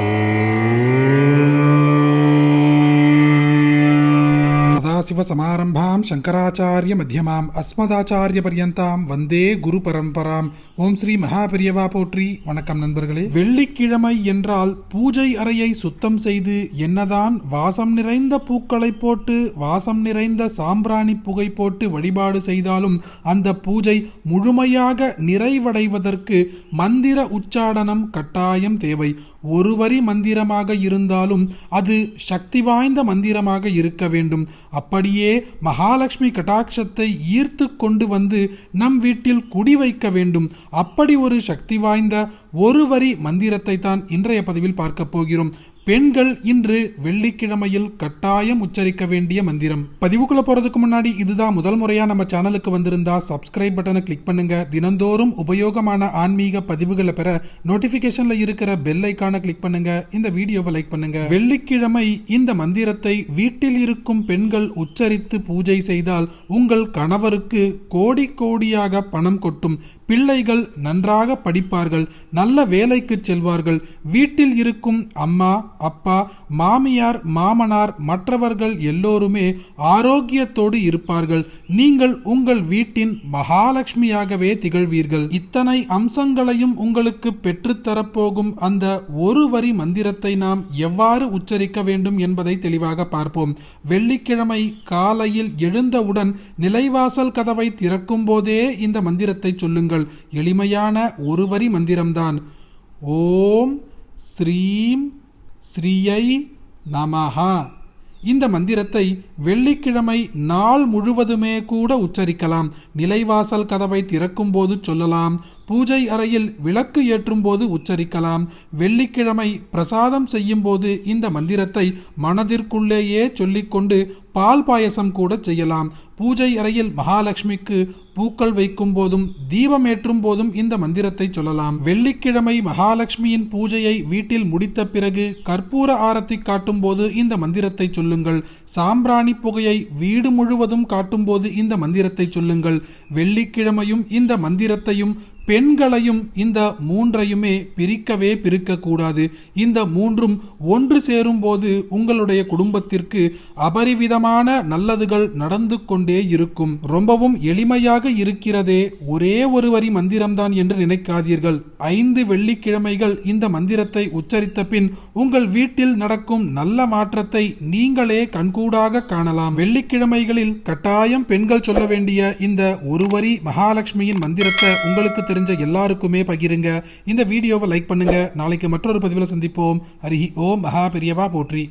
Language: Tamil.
Oh. சங்கராச்சாரிய மத்தியமாம் அஸ்மதாச்சாரிய பர்யந்தாம் வந்தே குரு பரம்பராம் ஓம் ஸ்ரீ மகாபெரியவா போற்றி வணக்கம் நண்பர்களே. வெள்ளிக்கிழமை என்றால் பூஜை அறையை சுத்தம் செய்து என்னதான் வாசம் நிறைந்த பூக்களை போட்டு வாசம் நிறைந்த சாம்பிராணி புகை போட்டு வழிபாடு செய்தாலும் அந்த பூஜை முழுமையாக நிறைவடைவதற்கு மந்திர உச்சாடனம் கட்டாயம் தேவை. ஒரு வரி மந்திரமாக இருந்தாலும் அது சக்தி வாய்ந்த மந்திரமாக இருக்க வேண்டும். அப்படி அப்படியே மகாலட்சுமி கடாட்சத்தை ஈர்த்து கொண்டு வந்து நம் வீட்டில் குடி வைக்க வேண்டும். அப்படி ஒரு சக்தி வாய்ந்த ஒரு வரி மந்திரத்தை தான் இன்றைய பதிவில் பார்க்க போகிறோம். பெண்கள் இன்று வெள்ளிக்கிழமையில் கட்டாயம் உச்சரிக்க வேண்டிய மந்திரம். பதிவுக்குள்ள போறதுக்கு முன்னாடி இதுதான் முதல் முறையா நம்ம சேனலுக்கு வந்திருந்தா சப்ஸ்கிரைப் பட்டனை கிளிக் பண்ணுங்க. தினந்தோறும் உபயோகமான ஆன்மீக பதிவுகளை பெற நோட்டிபிகேஷன்ல இருக்கிற பெல் ஐக்கான கிளிக் பண்ணுங்க. இந்த வீடியோவை லைக் பண்ணுங்க. வெள்ளிக்கிழமை இந்த மந்திரத்தை வீட்டில் இருக்கும் பெண்கள் உச்சரித்து பூஜை செய்தால் உங்கள் கணவருக்கு கோடி கோடியாக பணம் கொட்டும். பிள்ளைகள் நன்றாக படிப்பார்கள் நல்ல வேலைக்கு செல்வார்கள். வீட்டில் இருக்கும் அம்மா அப்பா மாமியார் மாமனார் மற்றவர்கள் எல்லோருமே ஆரோக்கியத்தோடு இருப்பார்கள். நீங்கள் உங்கள் வீட்டின் மகாலட்சுமியாகவே திகழ்வீர்கள். இத்தனை அம்சங்களையும் உங்களுக்கு பெற்றுத்தரப்போகும் அந்த ஒரு வரி மந்திரத்தை நாம் எவ்வாறு உச்சரிக்க வேண்டும் என்பதை தெளிவாக பார்ப்போம். வெள்ளிக்கிழமை காலையில் எழுந்தவுடன் நிலைவாசல் கதவை திறக்கும் போதே இந்த மந்திரத்தை சொல்லுங்கள். எளிமையான ஒரு வரி மந்திரம்தான். ஓம் ஸ்ரீம் ஸ்ரீயை நமஹா. இந்த மந்திரத்தை வெள்ளிக்கிழமை நாள் முழுவதுமே கூட உச்சரிக்கலாம். நிலைவாசல் கதவை திறக்கும் போது சொல்லலாம். பூஜை அறையில் விளக்கு ஏற்றும் போது உச்சரிக்கலாம். வெள்ளிக்கிழமை பிரசாதம் செய்யும் போது இந்த மந்திரத்தை மனதிற்குள்ளேயே சொல்லிக்கொண்டு பால் பாயசம் கூட செய்யலாம். பூஜை அறையில் மகாலட்சுமிக்கு பூக்கள் வைக்கும் போதும் தீபம் ஏற்றும் போதும் இந்த மந்திரத்தை சொல்லலாம். வெள்ளிக்கிழமை மகாலட்சுமியின் பூஜையை வீட்டில் முடித்த பிறகு கற்பூர ஆரத்தி காட்டும் போது இந்த மந்திரத்தை சொல்லுங்கள். சாம்பிராணி புகையை வீடு முழுவதும் காட்டும் போது இந்த மந்திரத்தை சொல்லுங்கள். வெள்ளிக்கிழமையும் இந்த மந்திரத்தையும் பெண்களையும் இந்த மூன்றையுமே பிரிக்கவே பிரிக்கக்கூடாது. இந்த மூன்றும் ஒன்று சேரும்போது உங்களுடைய குடும்பத்திற்கு அபரிவிதமான நல்லதுகள் நடந்து கொண்டே இருக்கும். ரொம்பவும் எளிமையாக இருக்கிறதே ஒரே ஒரு வரி மந்திரம்தான் என்று நினைக்காதீர்கள். ஐந்து வெள்ளிக்கிழமைகள் இந்த மந்திரத்தை உச்சரித்த பின் உங்கள் வீட்டில் நடக்கும் நல்ல மாற்றத்தை நீங்களே கண்கூடாக காணலாம். வெள்ளிக்கிழமைகளில் கட்டாயம் பெண்கள் சொல்ல வேண்டிய இந்த ஒருவரி மகாலட்சுமியின் மந்திரத்தை உங்களுக்கு தெரிஞ்ச எல்லாருக்குமே பகிருங்க. இந்த வீடியோவை லைக் பண்ணுங்க. நாளைக்கு மற்றொரு பதிவில் சந்திப்போம். ஹரிஹி ஓம். மகா பெரியவா போற்றி.